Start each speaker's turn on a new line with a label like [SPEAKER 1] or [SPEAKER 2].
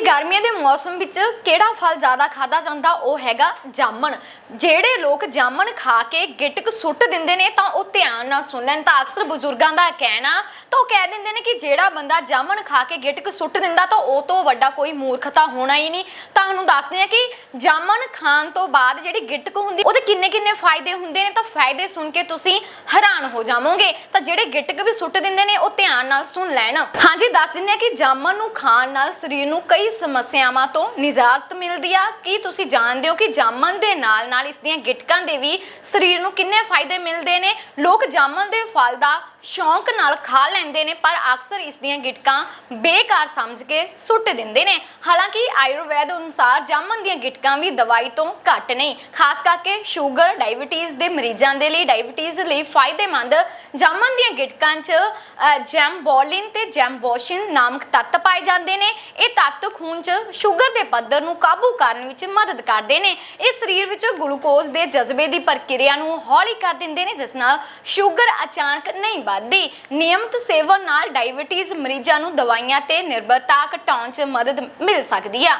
[SPEAKER 1] ਗਰਮੀਆਂ ਦੇ ਮੌਸਮ ਵਿੱਚ ਕਿਹੜਾ ਫਲ ਜ਼ਿਆਦਾ ਖਾਦਾ ਜਾਂਦਾ ਉਹ ਹੈਗਾ ਜਾਮਣ। ਜਿਹੜੇ ਲੋਕ ਜਾਮਣ ਖਾ ਕੇ ਗਿਟਕ ਸੁੱਟ ਦਿੰਦੇ ਨੇ ਤਾਂ ਉਹ ਧਿਆਨ ਨਾਲ ਸੁਣ ਲੈਣ ਤਾਂ ਅਕਸਰ ਬਜ਼ੁਰਗਾਂ ਦਾ ਕਹਿਣਾ, ਤਾਂ ਉਹ ਕਹਿ ਦਿੰਦੇ ਨੇ ਕਿ ਜਿਹੜਾ ਬੰਦਾ ਜਾਮਣ ਖਾ ਕੇ ਗਿਟਕ ਸੁੱਟ ਦਿੰਦਾ ਤਾਂ ਉਹ ਤੋਂ ਵੱਡਾ ਕੋਈ ਮੂਰਖਤਾ ਹੋਣਾ ਹੀ ਨਹੀਂ। ਤੁਹਾਨੂੰ ਦੱਸਦੇ ਆ ਕਿ ਜਾਮਣ ਖਾਣ ਤੋਂ ਬਾਅਦ ਜਿਹੜੀ ਗਿਟਕ ਹੁੰਦੀ, ਉਹਦੇ ਕਿੰਨੇ ਕਿੰਨੇ ਫਾਇਦੇ ਹੁੰਦੇ ਨੇ? ਤਾਂ ਫਾਇਦੇ ਸੁਣ ਕੇ ਤੁਸੀਂ ਹੈਰਾਨ ਹੋ ਜਾਵੋਗੇ। ਤਾਂ ਜਿਹੜੇ ਗਿਟਕ ਵੀ ਸੁੱਟ ਦਿੰਦੇ ਨੇ, ਉਹ ਧਿਆਨ ਨਾਲ ਸੁਣ ਲੈਣ। ਹਾਂਜੀ, ਦੱਸ ਦਿੰਦੇ ਆ ਕਿ ਜਾਮਣ ਨੂੰ ਖਾਣ ਨਾਲ ਸਰੀਰ ਨੂੰ ਕਈ ਸਮੱਸਿਆਵਾਂ ਤੋਂ ਨਿਜਾਤ ਮਿਲਦੀ ਆ? ਕੀ ਤੁਸੀਂ ਜਾਣਦੇ ਹੋ ਕਿ ਜਾਮਣ ਦੇ ਨਾਲ ਨਾਲ ਇਸ ਦੀਆਂ ਗਿਟਕਾਂ ਦੇ ਵੀ ਸਰੀਰ ਨੂੰ ਕਿੰਨੇ ਫਾਇਦੇ ਮਿਲਦੇ ਨੇ? ਲੋਕ ਜਾਮਣ ਦੇ ਫਲ ਦਾ ਸ਼ੌਂਕ ਨਾਲ ਖਾ ਲੈਂਦੇ ਨੇ ਪਰ ਅਕਸਰ ਇਸ ਦੀਆਂ ਗਿਟਕਾਂ ਬੇਕਾਰ ਸਮਝ ਕੇ ਸੁੱਟ ਦਿੰਦੇ ਨੇ। ਹਾਲਾਂਕਿ ਆਯੁਰਵੈਦ ਅਨੁਸਾਰ ਜਾਮਨ ਦੀਆਂ ਗਿਟਕਾਂ ਵੀ ਦਵਾਈ ਤੋਂ ਘੱਟ ਨਹੀਂ। ਖਾਸ ਕਰਕੇ ਸ਼ੂਗਰ ਡਾਇਬੀਟੀਜ਼ ਦੇ ਮਰੀਜ਼ਾਂ ਦੇ ਲਈ ਡਾਇਬੀਟੀਜ਼ ਲਈ ਫਾਇਦੇਮੰਦ ਜਾਮਨ ਦੀਆਂ ਗਿਟਕਾਂ 'ਚ ਅ, ਜੈਮਬੋਲਿਨ ਤੇ ਜੈਮਬੋਸ਼ਿਨ ਨਾਮਕ ਤੱਤ ਪਾਏ ਜਾਂਦੇ ਨੇ। ਇਹ ਤੱਤ ਖੂਨ 'ਚ ਸ਼ੂਗਰ ਦੇ ਪੱਧਰ ਨੂੰ ਕਾਬੂ ਕਰਨ ਵਿੱਚ ਮਦਦ ਕਰਦੇ ਨੇ। ਇਹ ਸਰੀਰ ਵਿੱਚ ਗਲੂਕੋਜ਼ ਦੇ ਜਜ਼ਬੇ ਦੀ ਪ੍ਰਕਿਰਿਆ ਨੂੰ ਹੌਲੀ ਕਰ ਦਿੰਦੇ ਨੇ, ਜਿਸ ਨਾਲ ਸ਼ੂਗਰ ਅਚਾਨਕ ਨਹੀਂ ਵੱਧਦੀ। ਨਿਯਮਤ ਸੇਵਨ ਨਾਲ ਡਾਇਬੀਟੀਜ਼ ਮਰੀਜ਼ਾਂ ਨੂੰ ਦਵਾਈਆਂ ਤੇ ਨਿਰਭਰਤਾ ਘਟਾਉਣ 'ਚ ਮਦਦ ਮਿਲ ਸਕਦੀ ਆ।